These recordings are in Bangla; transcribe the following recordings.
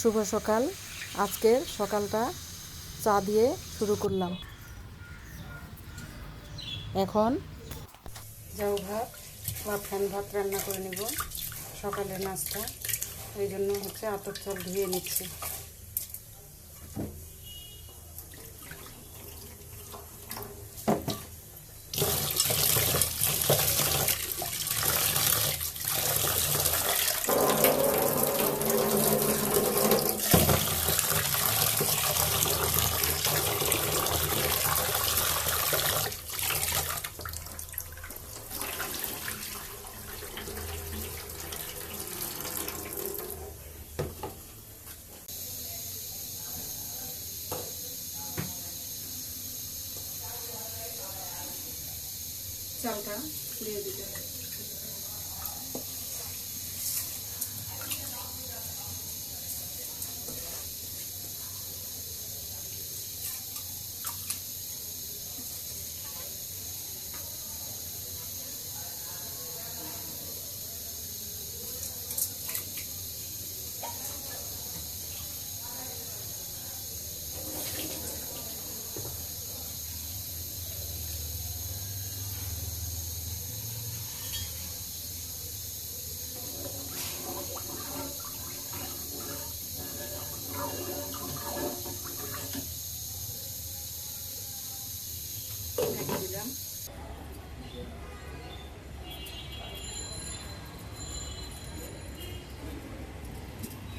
শুভ সকাল। আজকের সকালটা চা দিয়ে শুরু করলাম। এখন যাও ভাত বা ফ্যান ভাত রান্না করে নেব। সকালের নাস্তা। এই জন্য হচ্ছে আতর চাল ধুয়ে নিচ্ছি। চালটা দিয়ে দিতে রেখে দিলাম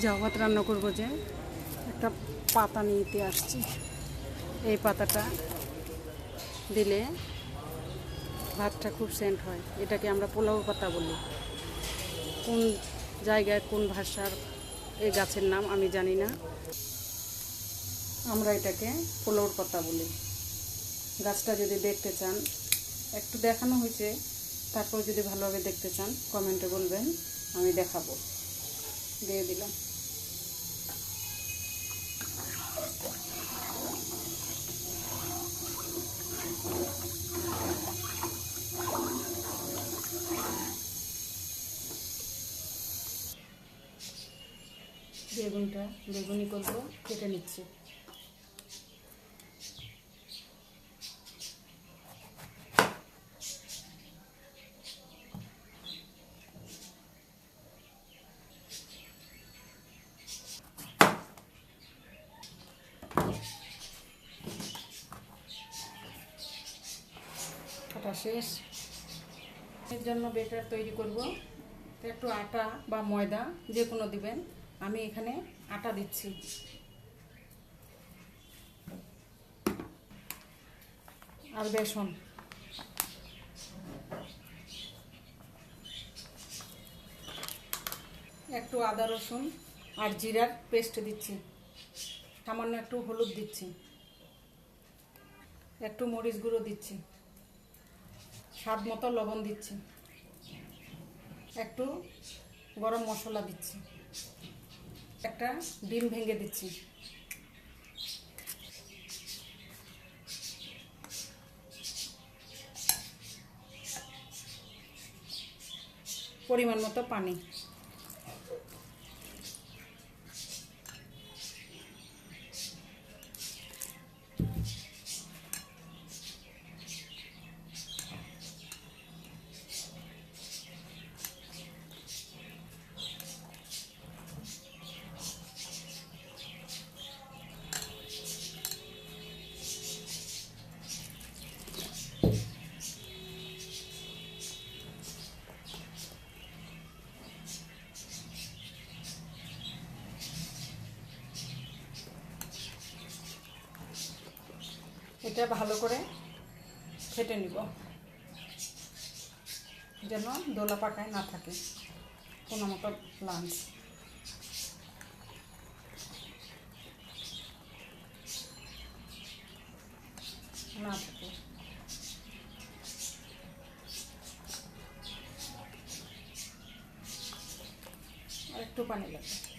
যাও, ভাত রান্না করব যে। একটা পাতা নিতে আসছি। এই পাতাটা দিলে ভাতটা খুব সেন্ট হয়। এটাকে আমরা পোলাও পাতা বলি। কোন জায়গায় কোন ভাষার এই গাছের নাম আমি জানি না। আমরা এটাকে পোলাওর পাতা বলি। গাছটা যদি দেখতে চান, একটু দেখানো হয়েছে, তারপর যদি ভালোভাবে দেখতে চান, কমেন্টে বলবেন, আমি দেখাবো। দিয়ে দিলাম। বেগুনটা বেগুনি করব কেটে নিচ্ছি কাটা শেষ। এর জন্য বেটার তৈরি করব। একটু আটা বা ময়দা যে কোনো দিবেন। আমি এখানে আটা দিচ্ছি। আর বেসন। একটু আদা, রসুন আর জিরার পেস্ট দিচ্ছি। সামান্য একটু হলুদ দিচ্ছি। একটু মরিচ গুঁড়ো দিচ্ছি। স্বাদ মতো লবণ দিচ্ছি। একটু গরম মশলা দিচ্ছি। একটা ডিম ভেঙে দিচ্ছি। পরিমাণ মতো পানি। এটা ভালো করে ফেটে নিব। যেন দোলা পাকায় না থাকে, কোনো মতো লাঞ্চ। না থাকে। একটু পানি লাগবে।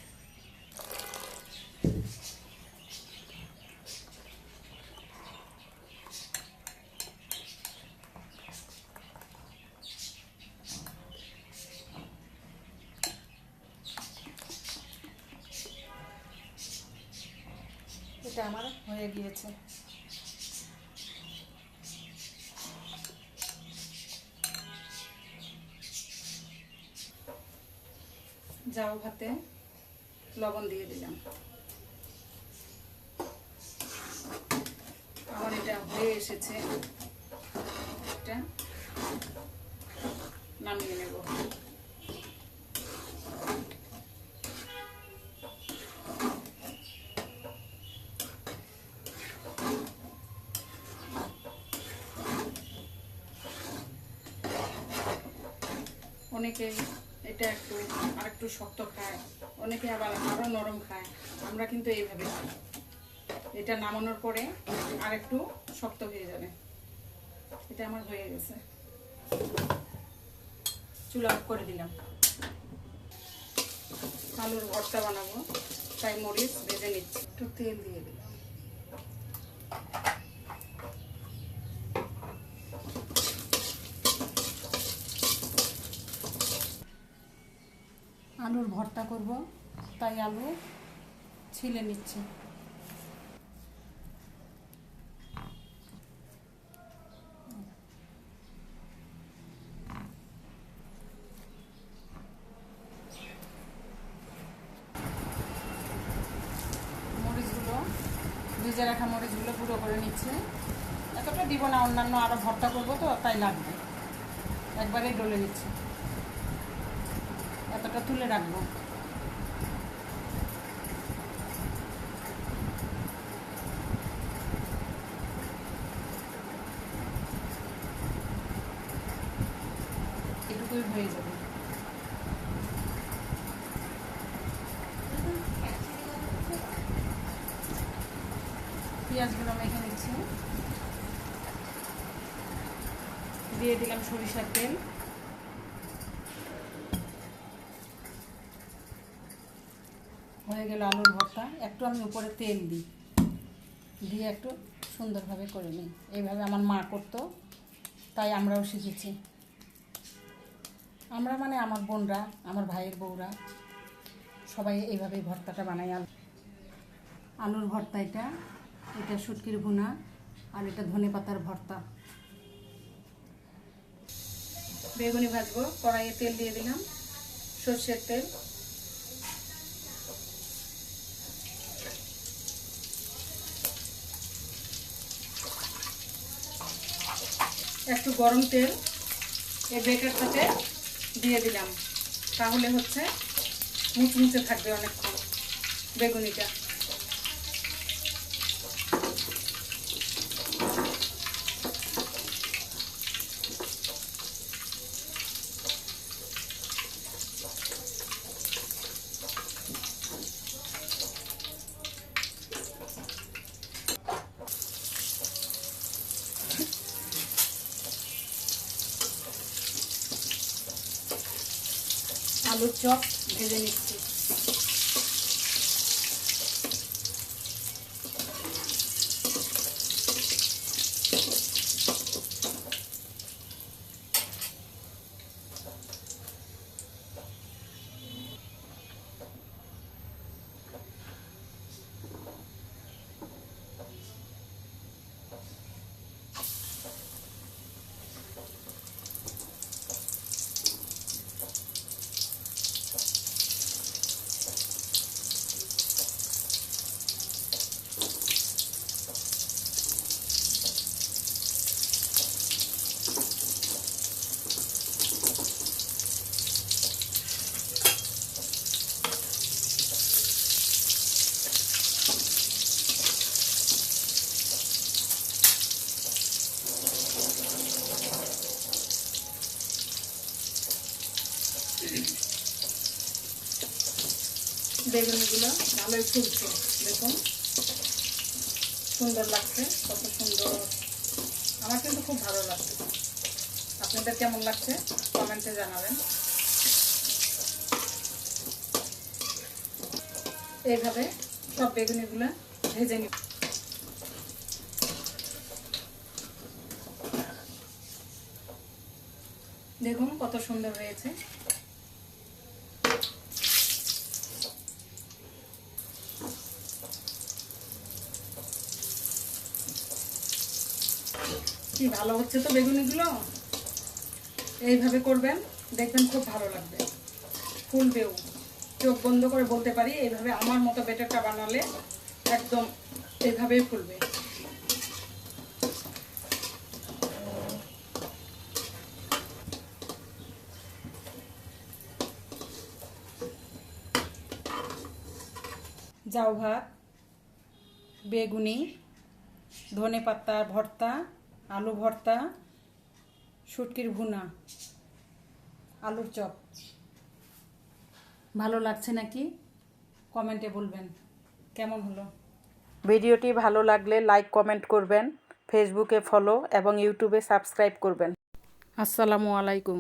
এটা আমার হয়ে গিয়েছে। যাও ভাতে, লবণ দিয়ে দিলাম। আমার এটা হয়ে এসেছে। এটা নামিয়ে নেব। অনেকে এটা একটু আর একটু শক্ত খায়, অনেকে আবার আরও নরম খায়। আমরা কিন্তু এইভাবে এটা নামানোর পরে আর একটু শক্ত হয়ে যাবে। এটা আমার হয়ে গেছে। চুলা অফ করে দিলাম। আলুর ভর্তা বানাবো। তাই মরিচ ভেজে নিচ্ছি। একটু তেল দিয়ে দিলাম। আলুর ভর্তা করব, তাই আলু ছিলে নিচ্ছি। মরিচগুলো, ভিজে রাখা মরিচগুলো গুঁড়ো করে নিচ্ছে। এতটা দিব না, অন্যান্য আরও ভর্তা করব তো, তাই লাগবে। একবারেই ডলে নিচ্ছি। এতটা তুলে রাখব। এটুকুই হয়ে যাবে। পেঁয়াজগুলো মেখে নিচ্ছি। দিয়ে দিলাম সরিষার তেল। হয়ে গেল আলুর ভর্তা। একটু আমি উপরে তেল দিই। দিয়ে একটু সুন্দরভাবে করে নিই। এইভাবে আমার মা করতো, তাই আমরাও শিখেছি। আমরা মানে আমার বোনরা, আমার ভাইয়ের বউরা, সবাই এইভাবেই ভর্তাটা বানাই আলু। আলুর ভর্তা এটা এটা শুটকির ভুনা আর এটা ধনে পাতার ভর্তা। বেগুনি ভাজবো, কড়াইয়ে তেল দিয়ে দিলাম, সর্ষের তেল। একটু গরম তেল এই সাথে দিয়ে দিলাম। তাহলে হচ্ছে মুচমুচে থাকবে অনেকক্ষণ বেগুনিটা। আলুর চপ ভেজে নিচ্ছি। বেগুনিগুলো ভালোই ফুলছে, দেখুন। সুন্দর লাগছে, কত সুন্দর। আমার কিন্তু খুব ভালো লাগছে। আপনাদের কেমন লাগছে? কমেন্টে জানাবেন। এইভাবে সব বেগুনিগুলো ভেজে নিব। দেখুন কত সুন্দর হয়েছে। কি ভালো হচ্ছে তো বেগুনিগুলো। এইভাবে করবেন, দেখবেন খুব ভালো লাগবে। ফুলবেও। চোখ বন্ধ করে বলতে পারি, এইভাবে আমার মতো বেটারটা বানালে একদম এইভাবেই ফুলবে। জাউ ভাত, বেগুনি ধনে পাতা ভর্তা আলু ভর্তা শুটকির ভুনা আলুর চপ। ভালো লাগছে নাকি? কমেন্টে বলবেন। কেমন হলো? ভিডিওটি ভালো লাগলে লাইক কমেন্ট করবেন ফেসবুকে ফলো এবং ইউটিউবে সাবস্ক্রাইব করবেন। আসসালামু আলাইকুম।